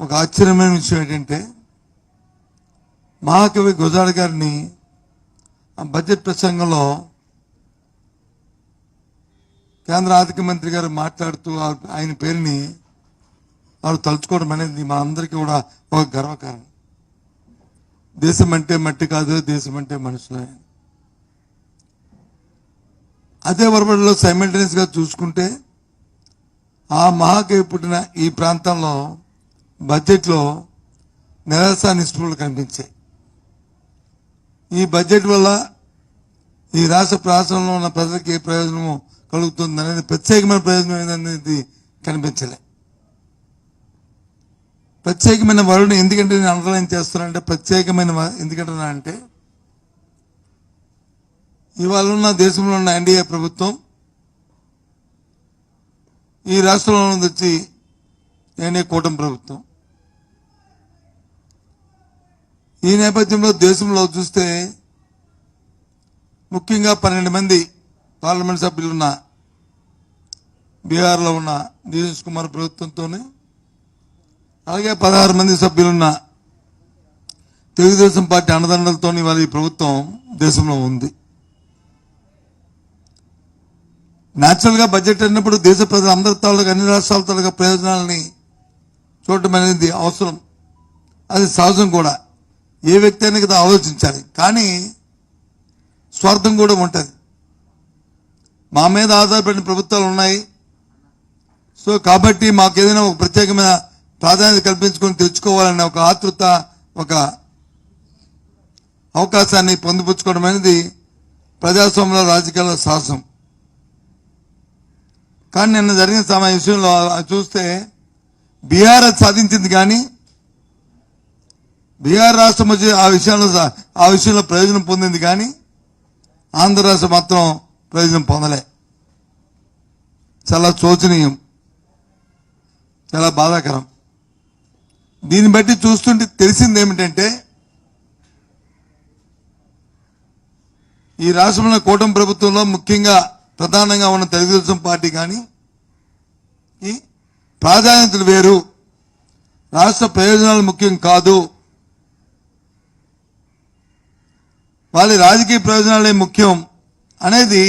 ఒక ఆశ్చర్యమైన విషయం ఏంటంటే మహాకవి గుజాడ గారిని ఆ బడ్జెట్ ప్రసంగంలో కేంద్ర ఆర్థిక మంత్రి గారు మాట్లాడుతూ ఆయన పేరుని వారు తలుచుకోవడం అనేది మా అందరికీ కూడా ఒక గర్వకారణం. దేశం అంటే మట్టి కాదు దేశం అంటే మనుషులే. అదే వరబడిలో సైమల్టేనియస్గా చూసుకుంటే ఆ మహాకవి పుట్టిన ఈ ప్రాంతంలో బడ్జెట్లో నిరాశ నిష్ఠులు కనిపించాయి ఈ బడ్జెట్ వల్ల ఈ రాష్ట్ర ప్రాంతంలో ఉన్న ప్రజలకు ఏ ప్రయోజనము కలుగుతుంది అనేది ప్రత్యేకమైన ప్రయోజనం ఏందనేది కనిపించలే. ప్రత్యేకమైన వరుడు ఎందుకంటే నేను అండర్లైన్ చేస్తున్నానంటే ప్రత్యేకమైన వ- ఎందుకంటున్నా అంటే ఇవాళ ఉన్న దేశంలో ఉన్న ఎన్డీఏ ప్రభుత్వం ఈ రాష్ట్రంలో వచ్చి ఎన్డీఏ కూటమి ప్రభుత్వం ఈ నేపథ్యంలో దేశంలో చూస్తే ముఖ్యంగా పన్నెండు మంది పార్లమెంట్ సభ్యులు ఉన్న బీహార్లో ఉన్న నితీష్ కుమార్ ప్రభుత్వంతో అలాగే పదహారు మంది సభ్యులున్న తెలుగుదేశం పార్టీ అన్నదండలతో ఇవాళ ఈ ప్రభుత్వం దేశంలో ఉంది. న్యాచురల్గా బడ్జెట్ అన్నప్పుడు దేశ ప్రజలు అందరి తాలూకా అన్ని రాష్ట్రాల తాలూకా ప్రయోజనాలని చూడటం అనేది అవసరం. అది సహజం కూడా. ఏ వ్యక్తి అయినా కదా ఆలోచించాలి. కానీ స్వార్థం కూడా ఉంటుంది. మా మీద ఆధారపడిన ప్రభుత్వాలు ఉన్నాయి. సో కాబట్టి మాకు ఏదైనా ఒక ప్రత్యేకమైన ప్రాధాన్యత కల్పించుకొని తెచ్చుకోవాలనే ఒక ఆతృత ఒక అవకాశాన్ని పొందిపుచ్చుకోవడం అనేది ప్రజాస్వామ్యంలో రాజకీయాల సాహసం. కానీ నిన్న జరిగిన సమయ విషయంలో చూస్తే బీఆర్ఎస్ సాధించింది కానీ బీహార్ రాష్ట్రం వచ్చి ఆ విషయంలో ఆ విషయంలో ప్రయోజనం పొందింది కానీ ఆంధ్ర రాష్ట్రం మాత్రం ప్రయోజనం పొందలే. చాలా శోచనీయం. చాలా బాధాకరం. దీన్ని బట్టి చూస్తుంటే తెలిసింది ఏమిటంటే ఈ రాష్ట్రంలో కూటమి ప్రభుత్వంలో ముఖ్యంగా ప్రధానంగా ఉన్న తెలుగుదేశం పార్టీ కానీ ఈ ప్రాధాన్యతలు వేరు రాష్ట్ర ప్రయోజనాలు ముఖ్యం కాదు వాళ్ళ రాజకీయ ప్రయోజనాలే ముఖ్యం అనేది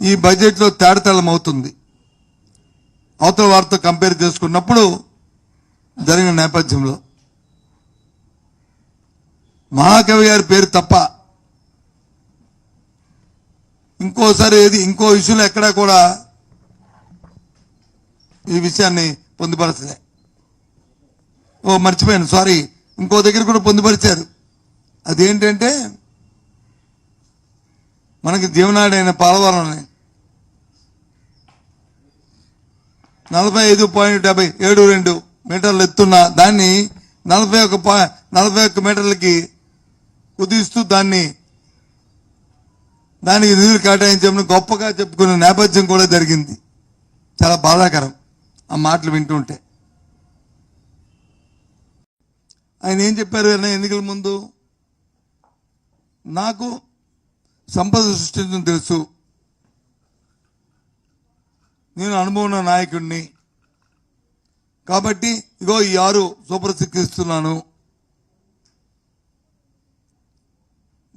ఈ బడ్జెట్లో తేడతెల్లం అవుతుంది అవతల వారితో కంపేర్ చేసుకున్నప్పుడు జరిగిన నేపథ్యంలో. మహాకవి గారి పేరు తప్ప ఇంకోసారి ఏది ఇంకో ఇష్యూలో ఎక్కడా కూడా ఈ విషయాన్ని పొందుపరచలే. ఓ మర్చిపోయాను సారీ. ఇంకో దగ్గర కూడా పొందుపరిచారు. అదేంటంటే మనకి జీవనాడైన పాలవరంని. నలభై ఐదు పాయింట్ డెబ్బై ఏడు రెండు మీటర్లు ఎత్తున్న దాన్ని నలభై ఒక పా- నలభై ఒక్క మీటర్లకి కుదిస్తూ దాన్ని దానికి నిధులు కేటాయించమని గొప్పగా చెప్పుకునే నేపథ్యం కూడా జరిగింది. చాలా బాధాకరం ఆ మాటలు వింటుంటే. ఆయన ఏం చెప్పారు ఎన్నికల ముందు? నాకు సంపద సృష్టించడం తెలుసు. నేను అనుభవం ఉన్న నాయకుడిని. కాబట్టి ఇగో ఈ ఆరు సూపర్ సిక్స్ ఇస్తున్నాను.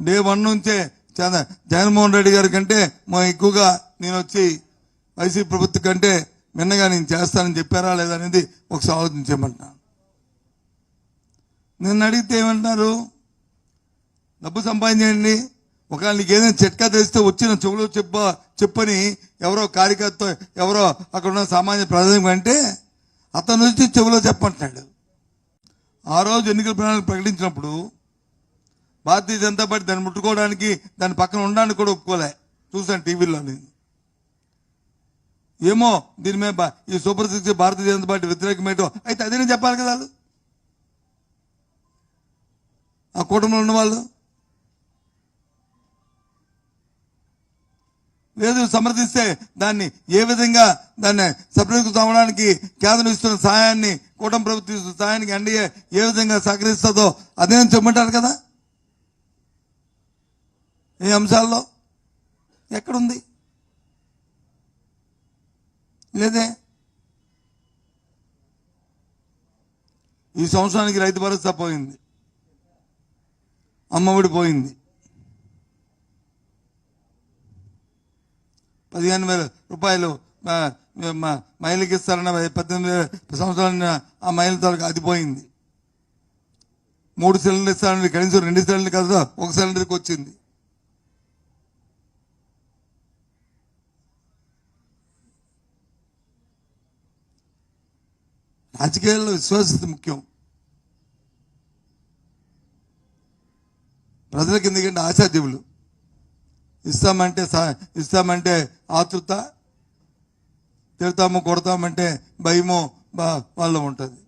డే వన్ నుంచే చంద్ర- జగన్మోహన్ రెడ్డి గారి కంటే మా ఎక్కువగా నేను వచ్చి వైసీపీ ప్రభుత్వం కంటే మిన్నగా నేను చేస్తానని చెప్పారా లేదా అనేది ఒకసారి ఆలోచించమంటున్నాను. నిన్న అడిగితే ఏమంటున్నారు? డబ్బు సంపాదించండి. ఒకవేళ నీకు ఏదైనా చిట్కా తెలిస్తే వచ్చిన చెవులో చెప్ప చెప్పని ఎవరో కార్యకర్త ఎవరో అక్కడ ఉన్న సామాన్య ప్రజలకు అంటే అతను వచ్చి చెవులో చెప్పంటున్నాడు ఆ రోజు ఎన్నికల ప్రణాళిక ప్రకటించినప్పుడు భారతీయ జనతా పార్టీ దాన్ని ముట్టుకోవడానికి దాని పక్కన ఉండడానికి కూడా ఒప్పుకోలే. చూశాను టీవీలో నేను ఏమో దీని మీద బా- ఈ super six Bharatiya Janata party వ్యతిరేకమేటో అయితే అదే నేను చెప్పాలి కదా వాళ్ళు. ఆ కూటమిలో ఉన్న లేదు సమర్థిస్తే దాన్ని ఏ విధంగా దాన్ని సపరేట్కు అవ్వడానికి కేంద్రం ఇస్తున్న సహాయాన్ని కూటమి ప్రభుత్వం ఇస్తున్న సహాయానికి ఎన్డీఏ ఏ విధంగా సహకరిస్తుందో అదే చెప్పమంటారు కదా? ఈ అంశాల్లో? ఎక్కడుంది? లేదే? ఈ సంవత్సరానికి రైతు భరోసా పోయింది. అమ్మఒడి పోయింది. పదిహేను వేల రూపాయలు మహిళకి ఇస్తారన్న పద్దెనిమిది వేల సంవత్సరాల ఆ మహిళ తాలూకు అది పోయింది మూడు సిలిండర్ ఇస్తారని కనీసం రెండు సిలిండర్ కదా ఒక సిలిండర్కి వచ్చింది. రాజకీయాల్లో విశ్వాసత ముఖ్యం. ప్రజలకు ఎందుకంటే ఆశాజీవులు. ఇస్తామంటే ఇస్తామంటే ఆతృత తిడతాము కొడతామంటే భయమో బా- వాళ్ళ ఉంటుంది.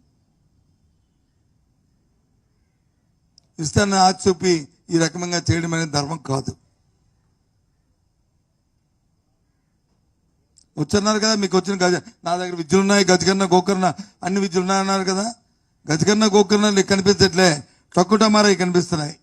ఇస్తానని ఆశ చూపి ఈ రకంగా చేయడం అనేది ధర్మం కాదు. వచ్చన్నారు కదా మీకు వచ్చిన గజ నా దగ్గర విద్యలు ఉన్నాయి గజకన్న గోకర్ణ అన్ని విద్యలు ఉన్నాయన్నారు కదా. గజకన్న గోకర్ణ నీకు కనిపించట్లే టక్కుటమారా కనిపిస్తున్నాయి.